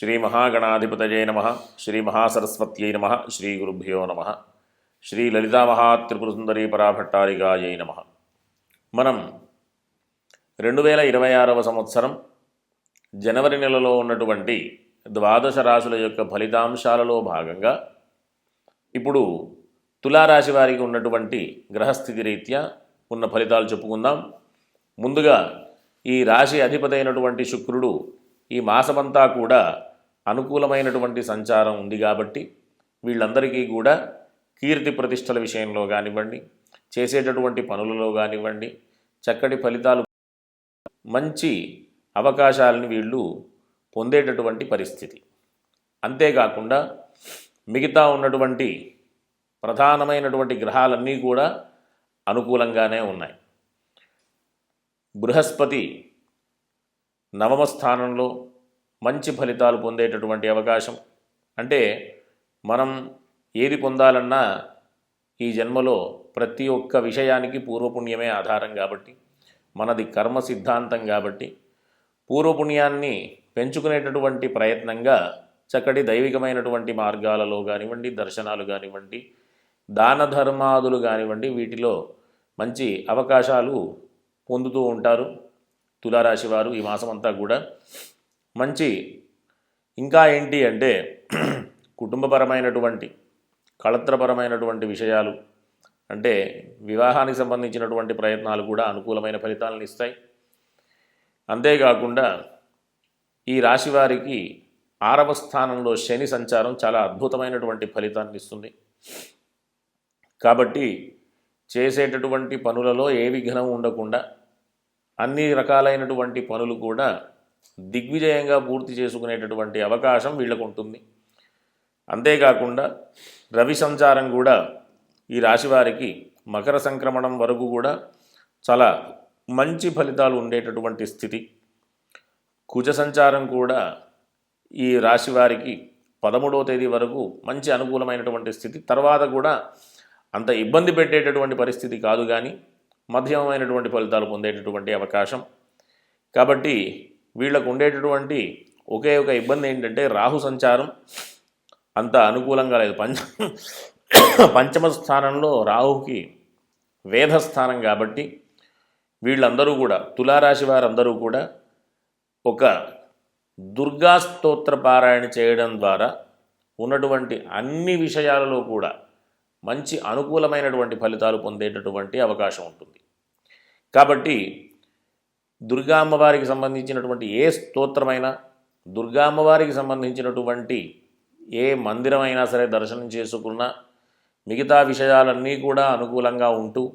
శ్రీ మహాగణాధిపతయే నమ శ్రీ మహాసరస్వత్యై నమ శ్రీ గురుభ్యో నమ శ్రీ లలితామహాత్రిపురసుందరీ పరాభట్టారికాయై నమ. మనం రెండు వేల ఇరవై ఆరవ సంవత్సరం జనవరి నెలలో ఉన్నటువంటి ద్వాదశ రాశుల యొక్క ఫలితాంశాలలో భాగంగా ఇప్పుడు తులారాశి వారికి ఉన్నటువంటి గ్రహస్థితి రీత్యా ఉన్న ఫలితాలు చెప్పుకుందాం. ముందుగా ఈ రాశి అధిపతి అయినటువంటి శుక్రుడు ఈ మాసమంతా కూడా అనుకూలమైనటువంటి సంచారం ఉంది కాబట్టి వీళ్ళందరికీ కూడా కీర్తి ప్రతిష్టల విషయంలో కానివ్వండి చేసేటటువంటి పనులలో కానివ్వండి చక్కటి ఫలితాలు మంచి అవకాశాలని వీళ్ళు పొందేటటువంటి పరిస్థితి. అంతేకాకుండా మిగతా ఉన్నటువంటి ప్రధానమైనటువంటి గ్రహాలన్నీ కూడా అనుకూలంగానే ఉన్నాయి. బృహస్పతి నవమ స్థానంలో మంచి ఫలితాలు పొందేటటువంటి అవకాశం. అంటే మనం ఏది పొందాలన్నా ఈ జన్మలో ప్రతి ఒక్క విషయానికి పూర్వపుణ్యమే ఆధారం కాబట్టి మనది కర్మ సిద్ధాంతం కాబట్టి పూర్వపుణ్యాన్ని పెంచుకునేటటువంటి ప్రయత్నంగా చక్కటి దైవికమైనటువంటి మార్గాలలో కానివ్వండి దర్శనాలు కానివ్వండి దాన ధర్మాదులు కానివ్వండి వీటిలో మంచి అవకాశాలు పొందుతూ ఉంటారు తులారాశి వారు ఈ మాసమంతా కూడా. మంచి ఇంకా ఏంటి అంటే కుటుంబపరమైనటువంటి కళత్రపరమైనటువంటి విషయాలు అంటే వివాహానికి సంబంధించినటువంటి ప్రయత్నాలు కూడా అనుకూలమైన ఫలితాలను ఇస్తాయి. అంతేకాకుండా ఈ రాశి వారికి ఆరవ స్థానంలో శని సంచారం చాలా అద్భుతమైనటువంటి ఫలితాన్ని ఇస్తుంది. కాబట్టి చేసేటటువంటి పనులలో ఏ విఘ్నం ఉండకుండా అన్ని రకాలైనటువంటి పనులు కూడా దిగ్విజయంగా పూర్తి చేసుకునేటటువంటి అవకాశం వీళ్ళకు ఉంటుంది. అంతేకాకుండా రవి సంచారం కూడా ఈ రాశివారికి మకర సంక్రమణం వరకు కూడా చాలా మంచి ఫలితాలు ఉండేటటువంటి స్థితి. కుజ సంచారం కూడా ఈ రాశి వారికి పదమూడవ తేదీ వరకు మంచి అనుకూలమైనటువంటి స్థితి. తర్వాత కూడా అంత ఇబ్బంది పెట్టేటటువంటి పరిస్థితి కాదు కానీ మధ్యమమైనటువంటి ఫలితాలు పొందేటటువంటి అవకాశం. కాబట్టి వీళ్ళకు ఉండేటటువంటి ఒకే ఒక ఇబ్బంది ఏంటంటే రాహు సంచారం అంత అనుకూలంగా లేదు. పంచ పంచమ స్థానంలో రాహుకి వేధస్థానం కాబట్టి వీళ్ళందరూ కూడా తులారాశి వారందరూ కూడా ఒక దుర్గా స్తోత్ర పారాయణ చేయడం ద్వారా ఉన్నటువంటి అన్ని విషయాలలో కూడా మంచి అనుకూలమైనటువంటి ఫలితాలు పొందేటటువంటి అవకాశం ఉంటుంది. కాబట్టి దుర్గా అమ్మవారికి సంబంధించినటువంటి ఏ స్తోత్రమైనా దుర్గా అమ్మవారికి సంబంధించినటువంటి ఏ మందిరమైనా సరే దర్శనం చేసుకున్నా మిగతా విషయాలన్నీ కూడా అనుకూలంగా ఉంటూ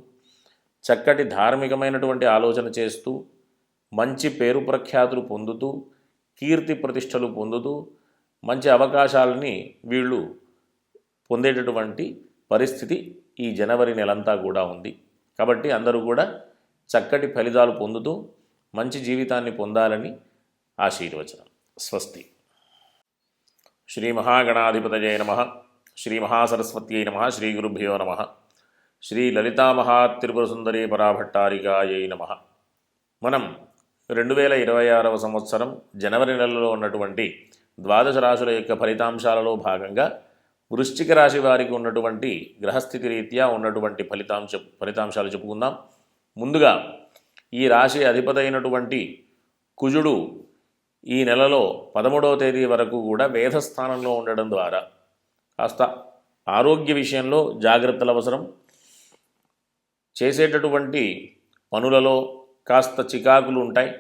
చక్కటి ధార్మికమైనటువంటి ఆలోచన చేస్తూ మంచి పేరు ప్రఖ్యాతులు పొందుతూ కీర్తి ప్రతిష్టలు పొందుతూ మంచి అవకాశాలని వీళ్ళు పొందేటటువంటి పరిస్థితి ఈ జనవరి నెలంతా కూడా ఉంది. కాబట్టి అందరూ కూడా చక్కటి ఫలితాలు పొందుతూ మంచి జీవితాన్ని పొందాలని ఆశీర్వచనం. స్వస్తి. శ్రీ మహాగణాధిపతయే నమ. శ్రీ మహాసరస్వత్యై నమ. శ్రీ గురుభ్యో నమ. శ్రీ లలితామహాత్రిపురసుందరీ పరాభట్టారికాయై నమ. మనం రెండు వేల ఇరవై ఆరవ సంవత్సరం జనవరి నెలలో ఉన్నటువంటి ద్వాదశ రాశుల యొక్క ఫలితాంశాలలో భాగంగా వృశ్చిక రాశి వారికి ఉన్నటువంటి గ్రహస్థితి రీత్యా ఉన్నటువంటి ఫలితాంశ ఫలితాంశాలు చెప్పుకుందాం. ముందుగా ఈ రాశి అధిపతైనటువంటి కుజుడు ఈ నెలలో పదమూడవ తేదీ వరకు కూడా వేధస్థానంలో ఉండడం ద్వారా కాస్త ఆరోగ్య విషయంలో జాగ్రత్తలు అవసరం. చేసేటటువంటి పనులలో కాస్త చికాకులు ఉంటాయి.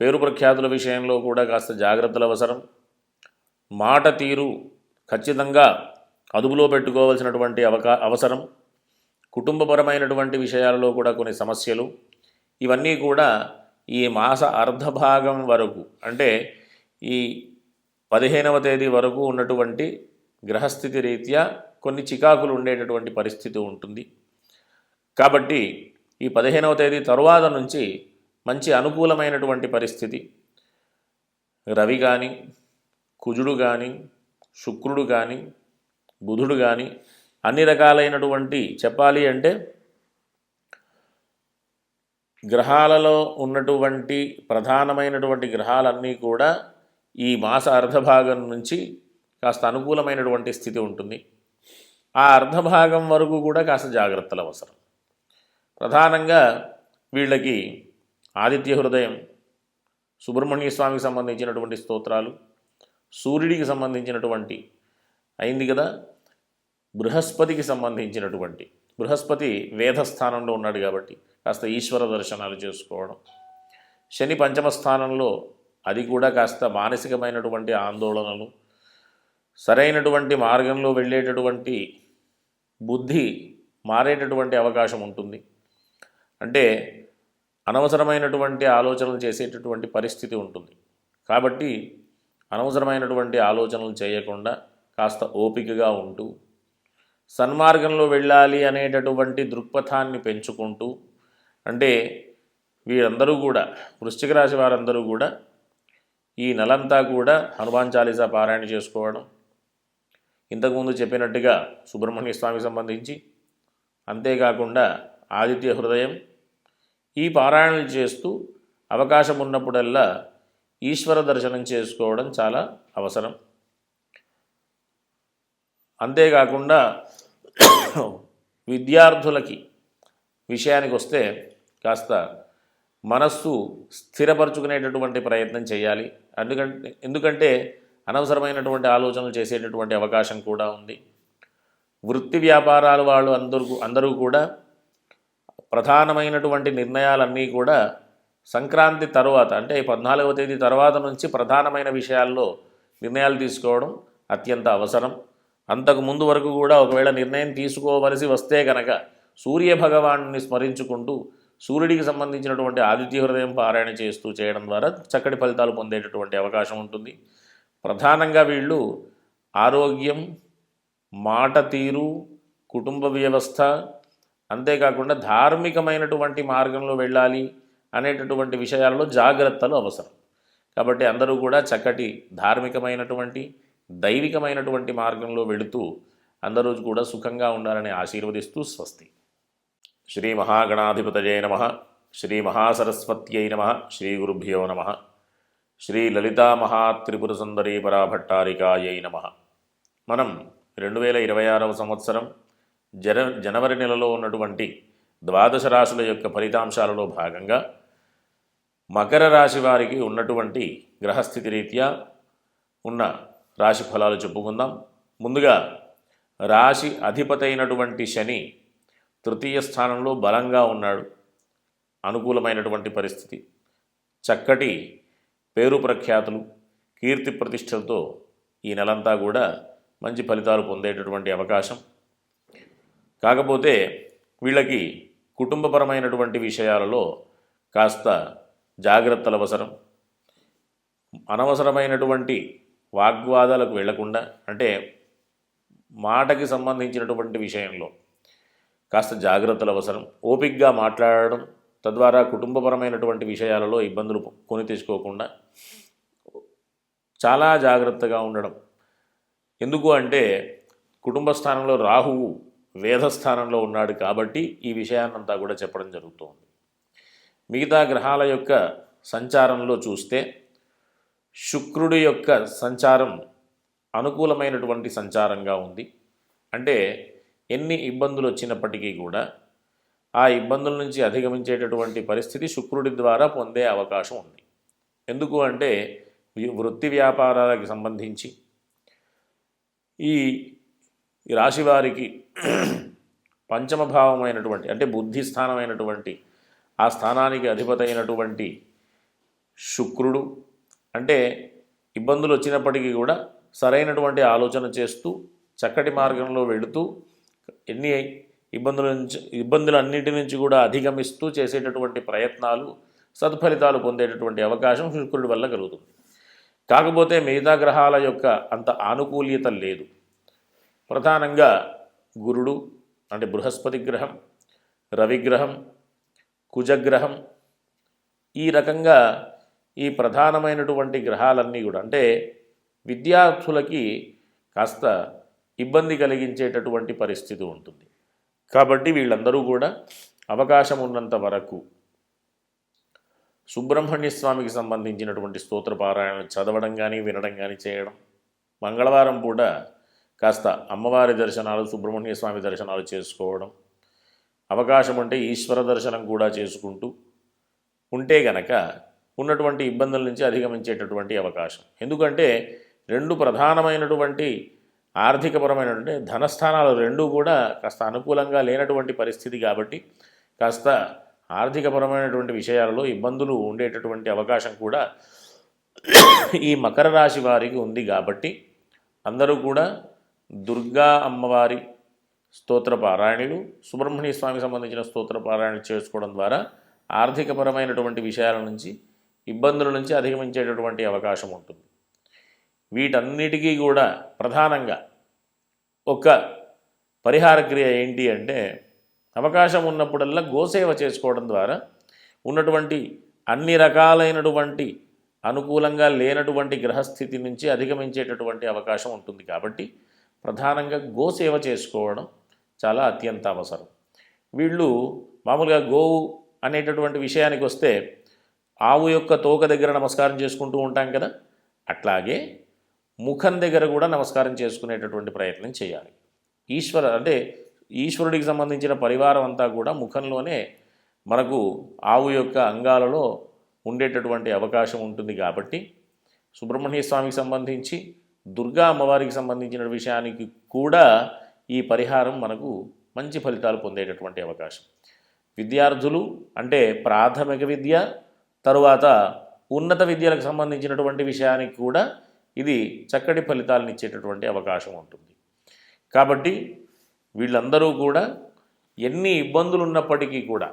పేరు ప్రఖ్యాతుల విషయంలో కూడా కాస్త జాగ్రత్తలు అవసరం. మాట తీరు ఖచ్చితంగా అదుపులో పెట్టుకోవాల్సినటువంటి అవకా అవసరం. కుటుంబపరమైనటువంటి విషయాలలో కూడా కొన్ని సమస్యలు. ఇవన్నీ కూడా ఈ మాస అర్ధభాగం వరకు అంటే ఈ పదిహేనవ తేదీ వరకు ఉన్నటువంటి గ్రహస్థితి రీత్యా కొన్ని చికాకులు ఉండేటటువంటి పరిస్థితి ఉంటుంది. కాబట్టి ఈ పదిహేనవ తేదీ తరువాత నుంచి మంచి అనుకూలమైనటువంటి పరిస్థితి. రవి కానీ కుజుడు కానీ శుక్రుడు కానీ బుధుడు కానీ అన్ని రకాలైనటువంటి చెప్పాలి అంటే గ్రహాలలో ఉన్నటువంటి ప్రధానమైనటువంటి గ్రహాలన్నీ కూడా ఈ మాస అర్ధభాగం నుంచి కాస్త అనుకూలమైనటువంటి స్థితి ఉంటుంది. ఆ అర్ధభాగం వరకు కూడా కాస్త జాగ్రత్తలు అవసరం. ప్రధానంగా వీళ్ళకి ఆదిత్య హృదయం సుబ్రహ్మణ్య స్వామికి సంబంధించినటువంటి స్తోత్రాలు సూర్యుడికి సంబంధించినటువంటి అయింది కదా? బృహస్పతికి సంబంధించినటువంటి బృహస్పతి వేధస్థానంలో ఉన్నాడు కాబట్టి కాస్త ఈశ్వర దర్శనాలు చేసుకోవడం. శని పంచమ స్థానంలో అది కూడా కాస్త మానసికమైనటువంటి ఆందోళనలు సరైనటువంటి మార్గంలో వెళ్ళేటటువంటి బుద్ధి మారేటటువంటి అవకాశం ఉంటుంది. అంటే అనవసరమైనటువంటి ఆలోచనలు చేసేటటువంటి పరిస్థితి ఉంటుంది. కాబట్టి అనవసరమైనటువంటి ఆలోచనలు చేయకుండా కాస్త ఓపికగా ఉంటూ సన్మార్గంలో వెళ్ళాలి అనేటటువంటి దృక్పథాన్ని పెంచుకుంటూ అంటే వీరందరూ కూడా వృశ్చిక రాశి వారందరూ కూడా ఈ నెలంతా కూడా హనుమాన్ చాలీసా పారాయణ చేసుకోవడం ఇంతకుముందు చెప్పినట్టుగా సుబ్రహ్మణ్య స్వామికి సంబంధించి అంతేకాకుండా ఆదిత్య హృదయం ఈ పారాయణలు చేస్తూ అవకాశం ఉన్నప్పుడల్లా ఈశ్వర దర్శనం చేసుకోవడం చాలా అవసరం. అంతేకాకుండా విద్యార్థులకి విషయానికి వస్తే కాస్త మనస్సు స్థిరపరచుకునేటటువంటి ప్రయత్నం చేయాలి. ఎందుకంటే ఎందుకంటే అనవసరమైనటువంటి ఆలోచనలు చేసేటటువంటి అవకాశం కూడా ఉంది. వృత్తి వ్యాపారాలు వాళ్ళు అందరూ అందరూ కూడా ప్రధానమైనటువంటి నిర్ణయాలన్నీ కూడా సంక్రాంతి తర్వాత అంటే పద్నాలుగవ తేదీ తర్వాత నుంచి ప్రధానమైన విషయాల్లో నిర్ణయాలు తీసుకోవడం అత్యంత అవసరం. అంతకు ముందు వరకు కూడా ఒకవేళ నిర్ణయం తీసుకోవలసి వస్తే కనుక సూర్య భగవాన్ని స్మరించుకుంటూ సూర్యుడికి సంబంధించినటువంటి ఆదిత్య హృదయం పారాయణ చేస్తూ చేయడం ద్వారా చక్కటి ఫలితాలు పొందేటటువంటి అవకాశం ఉంటుంది. ప్రధానంగా వీళ్ళు ఆరోగ్యం మాట తీరు కుటుంబ వ్యవస్థ అంతేకాకుండా ధార్మికమైనటువంటి మార్గంలో వెళ్ళాలి అనేటటువంటి విషయాలలో జాగ్రత్తలు అవసరం. కాబట్టి అందరూ కూడా చక్కటి ధార్మికమైనటువంటి దైవికమైనటువంటి మార్గంలో వెళుతూ అందరూ కూడా సుఖంగా ఉండాలని ఆశీర్వదిస్తూ స్వస్తి. శ్రీ మహాగణాధిపతయే నమ శ్రీ మహాసరస్వత్యై నమ శ్రీ గురుభ్యో నమ శ్రీ లలితా సుందరీ పరాభట్టారికాయై నమ. మనం రెండు వేల ఇరవై ఆరవ సంవత్సరం జన జనవరి నెలలో ఉన్నటువంటి ద్వాదశ రాశుల యొక్క ఫలితాంశాలలో భాగంగా మకర రాశి వారికి ఉన్నటువంటి గ్రహస్థితి రీత్యా ఉన్న రాశి ఫలాలు చెప్పుకుందాం. ముందుగా రాశి అధిపతైనటువంటి శని తృతీయ స్థానంలో బలంగా ఉన్నాడు. అనుకూలమైనటువంటి పరిస్థితి. చక్కటి పేరు ప్రఖ్యాతులు కీర్తి ప్రతిష్టలతో ఈ నెలంతా కూడా మంచి ఫలితాలు పొందేటటువంటి అవకాశం. కాకపోతే వీళ్ళకి కుటుంబపరమైనటువంటి విషయాలలో కాస్త జాగ్రత్తలు అవసరం. అనవసరమైనటువంటి వాగ్వాదాలకు వెళ్ళకుండా అంటే మాటకి సంబంధించినటువంటి విషయంలో కాస్త జాగ్రత్తలు అవసరం. ఓపిక్గా మాట్లాడడం తద్వారా కుటుంబపరమైనటువంటి విషయాలలో ఇబ్బందులు కొని తెచ్చుకోకుండా చాలా జాగ్రత్తగా ఉండడం. ఎందుకు అంటే కుటుంబ స్థానంలో రాహువు వేధస్థానంలో ఉన్నాడు కాబట్టి ఈ విషయాన్నంతా కూడా చెప్పడం జరుగుతుంది. మిగతా గ్రహాల యొక్క సంచారంలో చూస్తే శుక్రుడి యొక్క సంచారం అనుకూలమైనటువంటి సంచారంగా ఉంది. అంటే ఎన్ని ఇబ్బందులు వచ్చినప్పటికీ కూడా ఆ ఇబ్బందుల నుంచి అధిగమించేటటువంటి పరిస్థితి శుక్రుడి ద్వారా పొందే అవకాశం ఉంది. ఎందుకు అంటే వృత్తి వ్యాపారాలకు సంబంధించి ఈ రాశివారికి రాశి వారికి పంచమ అంటే బుద్ధి స్థానమైనటువంటి ఆ స్థానానికి అధిపతైనటువంటి శుక్రుడు అంటే ఇబ్బందులు వచ్చినప్పటికీ కూడా సరైనటువంటి ఆలోచన చేస్తూ చక్కటి మార్గంలో వెళుతూ ఎన్ని ఇబ్బందుల నుంచి ఇబ్బందులన్నిటి నుంచి కూడా అధిగమిస్తూ చేసేటటువంటి ప్రయత్నాలు సత్ఫలితాలు పొందేటటువంటి అవకాశం శుక్రుడి వల్ల కలుగుతుంది. కాకపోతే మిగతా గ్రహాల యొక్క అంత ఆనుకూల్యత లేదు. ప్రధానంగా గురుడు అంటే బృహస్పతి గ్రహం రవిగ్రహం కుజగ్రహం ఈ రకంగా ఈ ప్రధానమైనటువంటి గ్రహాలన్నీ కూడా అంటే విద్యార్థులకి కాస్త ఇబ్బంది కలిగించేటటువంటి పరిస్థితి ఉంటుంది. కాబట్టి వీళ్ళందరూ కూడా అవకాశం ఉన్నంత వరకు సుబ్రహ్మణ్య స్వామికి సంబంధించినటువంటి స్తోత్ర పారాయణ చదవడం కానీ వినడం కానీ చేయడం. మంగళవారం పూట కాస్త అమ్మవారి దర్శనాలు సుబ్రహ్మణ్య స్వామి దర్శనాలు చేసుకోవడం. అవకాశం ఉంటే ఈశ్వర దర్శనం కూడా చేసుకుంటూ ఉంటే గనక ఉన్నటువంటి ఇబ్బందుల నుంచి అధిగమించేటటువంటి అవకాశం. ఎందుకంటే రెండు ప్రధానమైనటువంటి ఆర్థికపరమైనటువంటి ధనస్థానాలు రెండూ కూడా కాస్త అనుకూలంగా లేనటువంటి పరిస్థితి కాబట్టి కాస్త ఆర్థికపరమైనటువంటి విషయాలలో ఇబ్బందులు ఉండేటటువంటి అవకాశం కూడా ఈ మకర రాశి వారికి ఉంది కాబట్టి అందరూ కూడా దుర్గా అమ్మవారి స్తోత్ర పారాయణలు సుబ్రహ్మణ్య స్వామికి సంబంధించిన స్తోత్ర పారాయణ చేసుకోవడం ద్వారా ఆర్థికపరమైనటువంటి విషయాల నుంచి ఇబ్బందుల నుంచి అధిగమించేటటువంటి అవకాశం ఉంటుంది. వీటన్నిటికీ కూడా ప్రధానంగా ఒక పరిహార క్రియ ఏంటి అంటే అవకాశం ఉన్నప్పుడల్లా గోసేవ చేసుకోవడం ద్వారా ఉన్నటువంటి అన్ని రకాలైనటువంటి అనుకూలంగా లేనటువంటి గ్రహస్థితి నుంచి అధిగమించేటటువంటి అవకాశం ఉంటుంది కాబట్టి ప్రధానంగా గోసేవ చేసుకోవడం చాలా అత్యంత అవసరం. వీళ్ళు మామూలుగా గోవు అనేటటువంటి విషయానికి వస్తే ఆవు యొక్క తోక దగ్గర నమస్కారం చేసుకుంటూ ఉంటాం కదా. అట్లాగే ముఖం దగ్గర కూడా నమస్కారం చేసుకునేటటువంటి ప్రయత్నం చేయాలి. ఈశ్వర అంటే ఈశ్వరుడికి సంబంధించిన పరివారం అంతా కూడా ముఖంలోనే మనకు ఆవు యొక్క అంగాలలో ఉండేటటువంటి అవకాశం ఉంటుంది కాబట్టి సుబ్రహ్మణ్య స్వామికి సంబంధించి దుర్గా అమ్మవారికి సంబంధించిన విషయానికి కూడా ఈ పరిహారం మనకు మంచి ఫలితాలు పొందేటటువంటి అవకాశం. విద్యార్థులు అంటే ప్రాథమిక విద్య తరువాత ఉన్నత విద్యలకు సంబంధించినటువంటి విషయానికి కూడా ఇది చక్కటి ఫలితాలను ఇచ్చేటటువంటి అవకాశం ఉంటుంది. కాబట్టి వీళ్ళందరూ కూడా ఎన్ని ఇబ్బందులు ఉన్నప్పటికీ కూడా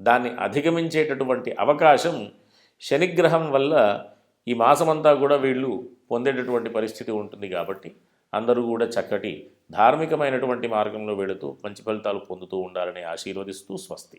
దాన్ని అధిగమించేటటువంటి అవకాశం శనిగ్రహం వల్ల ఈ మాసమంతా కూడా వీళ్ళు పొందేటటువంటి పరిస్థితి ఉంటుంది కాబట్టి అందరూ కూడా చక్కటి ధార్మికమైనటువంటి మార్గంలో వెళుతూ మంచి ఫలితాలు పొందుతూ ఉండాలని ఆశీర్వదిస్తూ స్వస్తి.